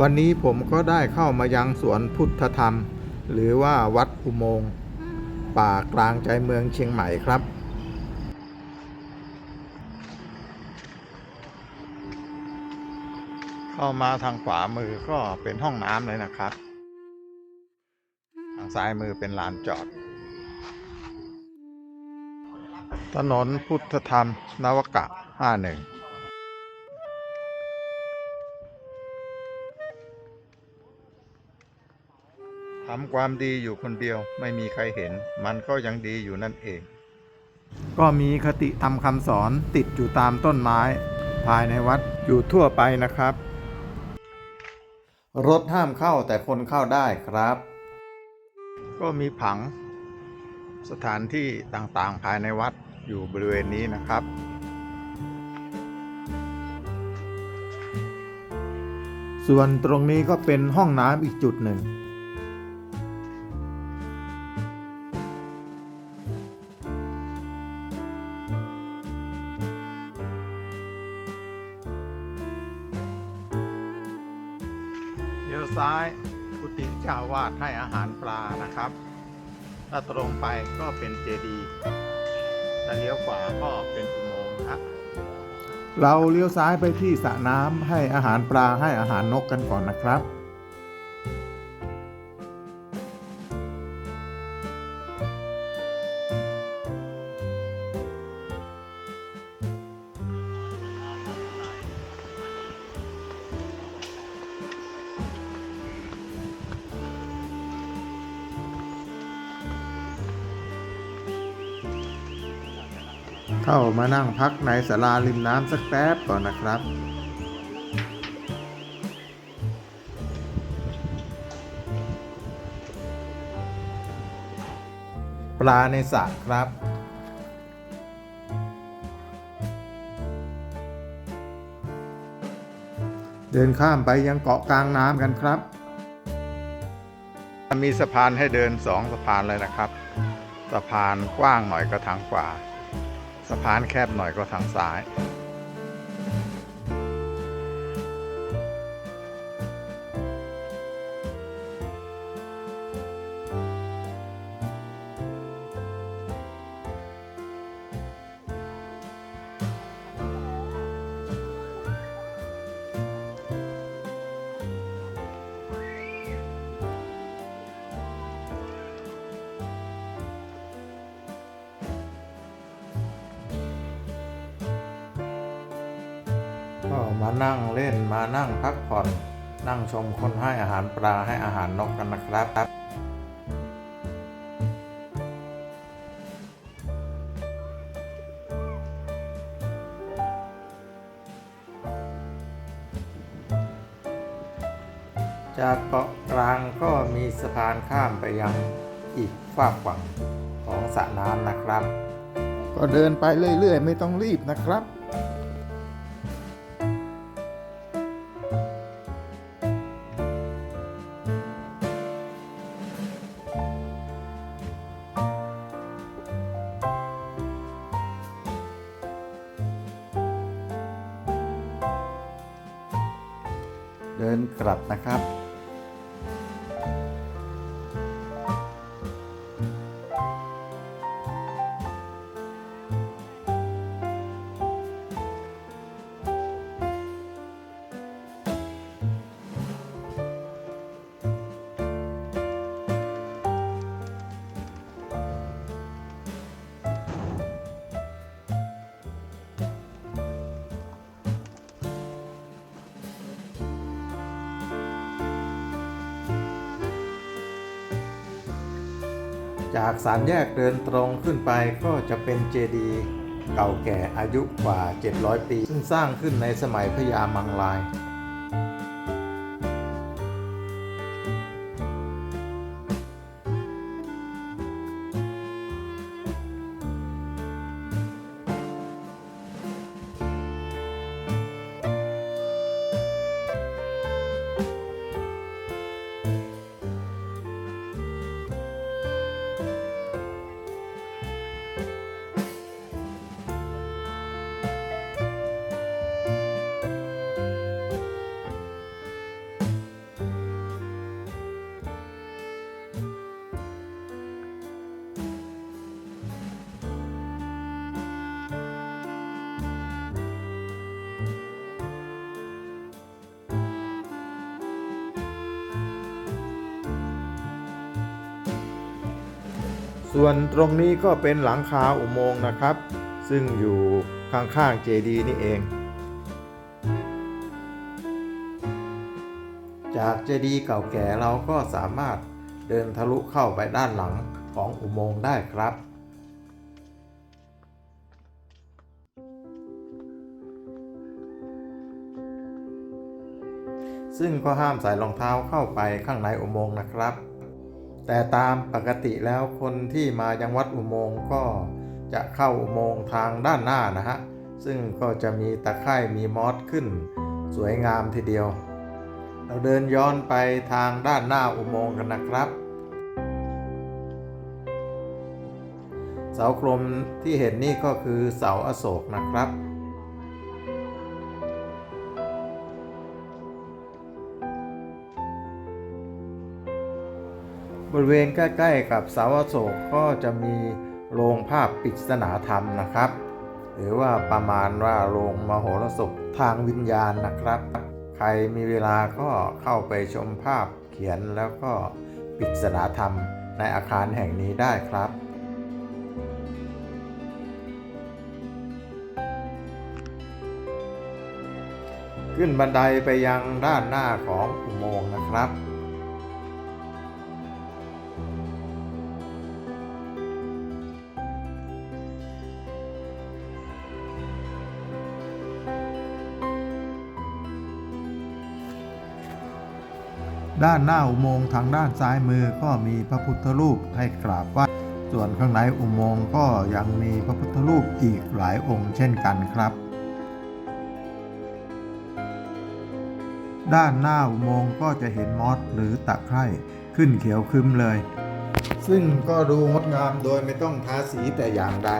วันนี้ผมก็ได้เข้ามายังสวนพุทธธรรม หรือว่าวัดอุโมงค์ป่ากลางใจเมืองเชียงใหม่ครับ เข้ามาทางขวามือก็เป็นห้องน้ำเลยนะครับ ทางซ้ายมือเป็นลานจอด ถนนพุทธธรรมนวกะ 51 ทำความดีอยู่คนเดียวไม่มีใครเห็น มันก็ยังดีอยู่นั่นเอง ก็มีคติธรรมคำสอนติดอยู่ตามต้นไม้ ภายในวัดอยู่ทั่วไปนะครับ รถห้ามเข้าแต่คนเข้าได้ครับ ก็มีผัง สถานที่ต่างๆภายในวัดอยู่บริเวณนี้นะครับส่วนตรงนี้ก็เป็นห้องน้ำอีกจุดหนึ่ง ซ้ายกุฏิเจ้าวาดให้อาหารปลานะครับ ถ้าตรงไปก็เป็นเจดีย์ถ้าเลี้ยวขวาก็เป็นอุโมงค์ครับเราเลี้ยวซ้ายไปที่สระน้ำให้อาหารปลาให้อาหารนกกันก่อนนะครับ เข้ามานั่งพักในศาลาริมน้ำสักแป๊บก่อนนะครับ ปลาในสระครับเดินข้ามไปยังเกาะกลางน้ำกันครับ มีสะพานให้เดินสองสะพานเลยนะครับ สะพานกว้างหน่อยก็ทางขวาะพานแคบหน่อยก็ทางซ้าย นั่งเล่นมานั่งพักผ่อน นั่งชมคนให้อาหารปลาให้อาหารนกกันนะครับจากเกาะกลางก็มีสะพานข้ามไปยังอีกฝากฝั่งของสระน้ำนะครับ ก็เดินไปเรื่อยๆ ไม่ต้องรีบนะครับ กลับนะครับ จากสามแยกเดินตรงขึ้นไปก็จะเป็นเจดีย์เก่าแก่อายุกว่า 700 ปี ซึ่งสร้างขึ้นในสมัยพญามังลาย ส่วนตรงนี้ก็เป็นหลังคาอุโมงค์นะครับ ซึ่งอยู่ข้างๆเจดีย์นี่เอง จากเจดีย์เก่าแก่เราก็สามารถเดินทะลุเข้าไปด้านหลังของอุโมงค์ได้ครับ ซึ่งก็ห้ามใส่รองเท้าเข้าไปข้างในอุโมงค์นะครับ แต่ตามปกติแล้วคนที่มายังวัดอุโมงค์ก็จะเข้าอุโมงค์ทางด้านหน้านะฮะ ซึ่งก็จะมีตะไคร่มีมอสขึ้น สวยงามทีเดียว เราเดินย้อนไปทางด้านหน้าอุโมงค์กันนะครับ เสากลมที่เห็นนี่ก็คือเสาอโศกนะครับ บริเวณใกล้ ๆ กับเสาอโศกก็จะมีโรงภาพปริศนาธรรมนะครับ หรือว่าประมาณว่าโรงมโหรสพทางวิญญาณนะครับ ใครมีเวลาก็เข้าไปชมภาพเขียนแล้วก็ปริศนาธรรมในอาคารแห่งนี้ได้ครับขึ้นบันไดไปยังด้านหน้าของอุโมงค์นะครับ ด้านหน้าอุโมงค์ทางด้านซ้ายมือก็มีพระพุทธรูปให้กราบไหว้ส่วนข้างในอุโมงค์ก็ยังมีพระพุทธรูปอีกหลายองค์เช่นกันครับ ด้านหน้าอุโมงค์ก็จะเห็นมอสหรือตะไคร่ขึ้นเขียวครึมเลย ซึ่งก็ดูงดงามโดยไม่ต้องทาสีแต่อย่างใด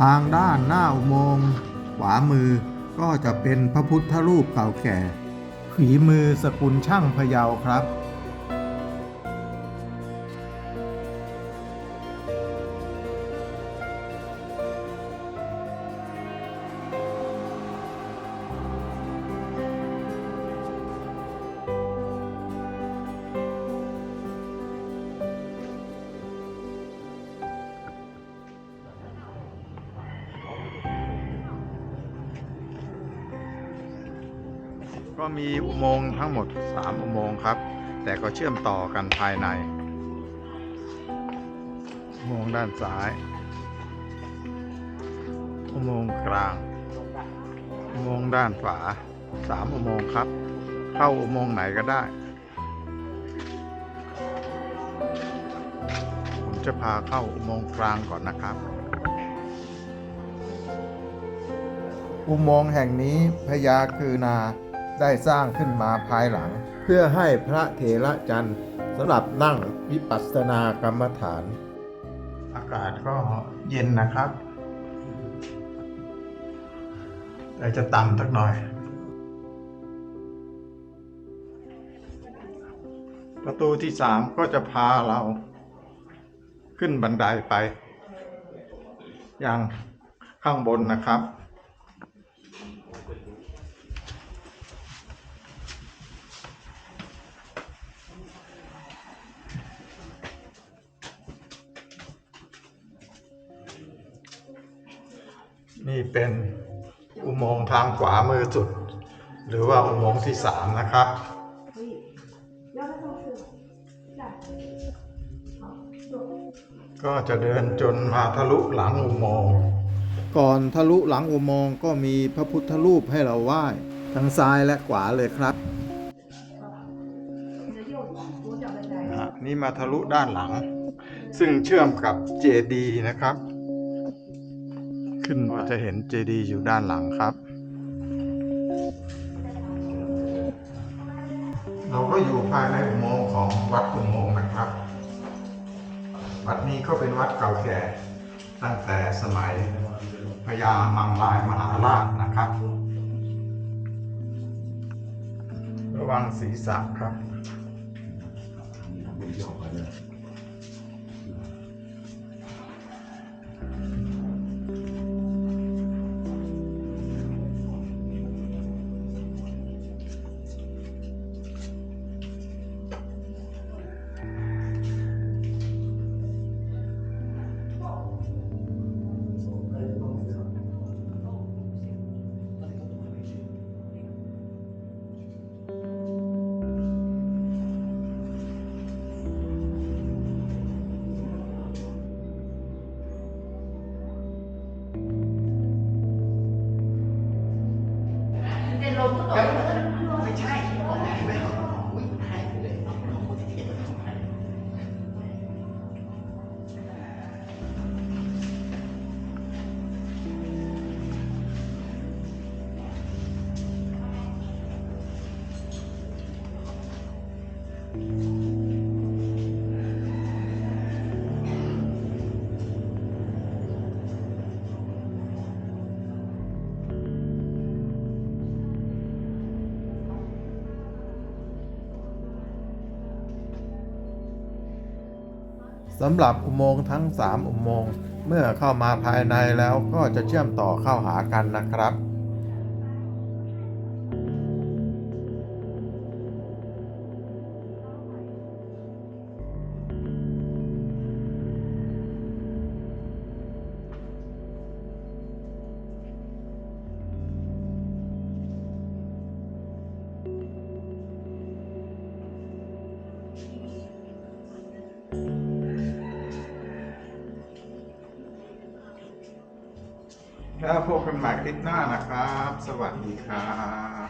ทางด้านหน้าอุโมงค์ขวามือก็จะเป็นพระพุทธรูปเก่าแก่ฝีมือสกุลช่างพะเยาครับ ก็มีอุโมงค์ทั้งหมด 3 อุโมงค์ครับ แต่ก็เชื่อมต่อกันภายใน อุโมงค์ด้านซ้าย อุโมงค์กลาง อุโมงค์ด้านขวาสามอุโมงค์ครับ เข้าอุโมงค์ไหนก็ได้ ผมจะพาเข้าอุโมงค์กลางก่อนนะครับอุโมงค์แห่งนี้พญาคือนา ได้สร้างขึ้นมาภายหลัง เพื่อให้พระเถระจันทร์สำหรับนั่งวิปัสสนากรรมฐาน อากาศก็เย็นนะครับแต่จะต่ำสักหน่อย ประตูที่สามก็จะพาเราขึ้นบันไดไปยังข้างบนนะครับ เป็นอุโมงค์ทางขวามือสุด หรือว่าอุโมงค์ที่สามนะครับ ก็จะเดินจนมาทะลุหลังอุโมงค์ก่อนทะลุหลังอุโมงค์ก็มีพระพุทธรูปให้เราไหว้ทั้งซ้ายและขวาเลยครับอะนี่มาทะลุด้านหลัง ซึ่งเชื่อมกับเจดีย์นะครับ ขึ้นมาจะเห็นเจดีย์อยู่ด้านหลังครับ เราก็อยู่ภายในอุโมงค์ของวัดอุโมงค์นะครับ วัดนี้ก็เป็นวัดเก่าแก่ตั้งแต่สมัยพญามังลายมหาราชนะครับ ระวังศีรษะครับ สำหรับอุโมงค์ทั้ง 3 อุโมงค์เมื่อเข้ามาภายในแล้วก็จะเชื่อมต่อเข้าหากันนะครับ แล้วพบกันใหม่คลิปหน้านะครับ สวัสดีครับ